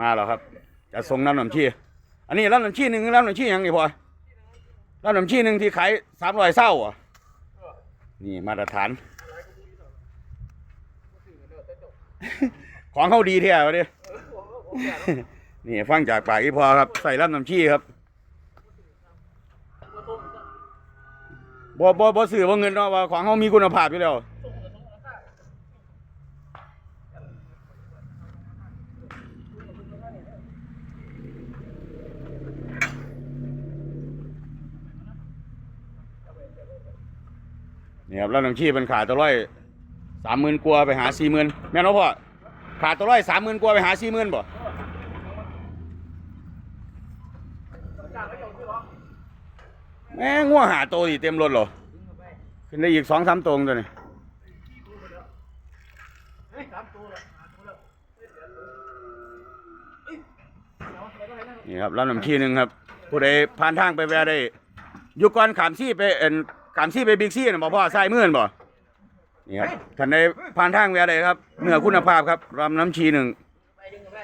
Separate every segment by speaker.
Speaker 1: มาแล้วครับ จะส่งน้ำน้ำชีอันนี้ร้านน้ำชีหนึ่งร้านน้ำชีหยังนี่พอร้านน้ำชีหนึ่งที่ขายสามร้อยเศร้าอะนี่มาตรฐาน ของเขาดีแท้วะดินี่ฟังจากปากอีพอครับ ใส่ร้านน้ำชีครับบ่บ่บ่ซื้อบ่เงินเนาะว่าของเขามีคุณภาพอยู่แล้ว นี่ครับแล้วน้ำชีเป็นขาดตัวร้อยสามหมื่นกว่าไปหาสี่หมื่นแม่นบ่พ่อขาดตัวร้อยสามหมื่นกว่าไปหาสี่หมื่นบ่แม่งัวหาโตดิเต็มรถเหรอขึ้นได้อีกสองสามตรงตัวนี้นี่ครับแล้วน้ำชีหนึ่งครับ ผู้ใดผ่านทางไปแวะได้อยู่ก่อนขามซี่ไปเอ็น ขามซี่ไปบิ๊กซี่น่ะบ่พ่อใส่มื่นบ่นี่ครับท่านใดผ่านทางแวะได้ครับเนื้อคุณภาพครับรำน้ำชีหนึ่ง
Speaker 2: ไปดึงไป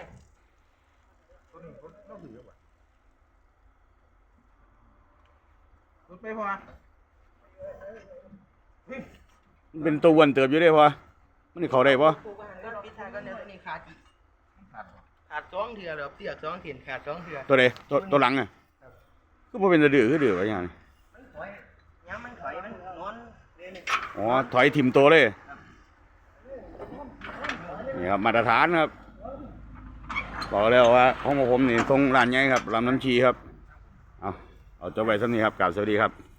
Speaker 3: รถไปพอ
Speaker 1: เป็นตัวอ้วนเติบอยู่ได้พ่อมันนี่เขาได้ป่
Speaker 2: ปลูกอาหารก็ปิดทางก็เดี๋ยวตัวนี้ขาดอีกขาดสองเถื่อเดี๋ยวเสียกสองเถียนขาดสองเถื่อ
Speaker 1: ตัวใดตัวตัวหลังอะก็บ่เป็นตะดือคือดือว่าอย่างนี้
Speaker 2: มันถอยย้ำมันถอยมันนอนเลยนี่
Speaker 1: อ๋อถอยถิ่มตัวเลยนี่ครับมาตรฐานครับบอกแล้วว่าของผมนี่ทรงร้านใหญ่ครับลำน้ำชีครับเอาเอาจบไปสักนี้ครับกล่าวสวัสดีครับ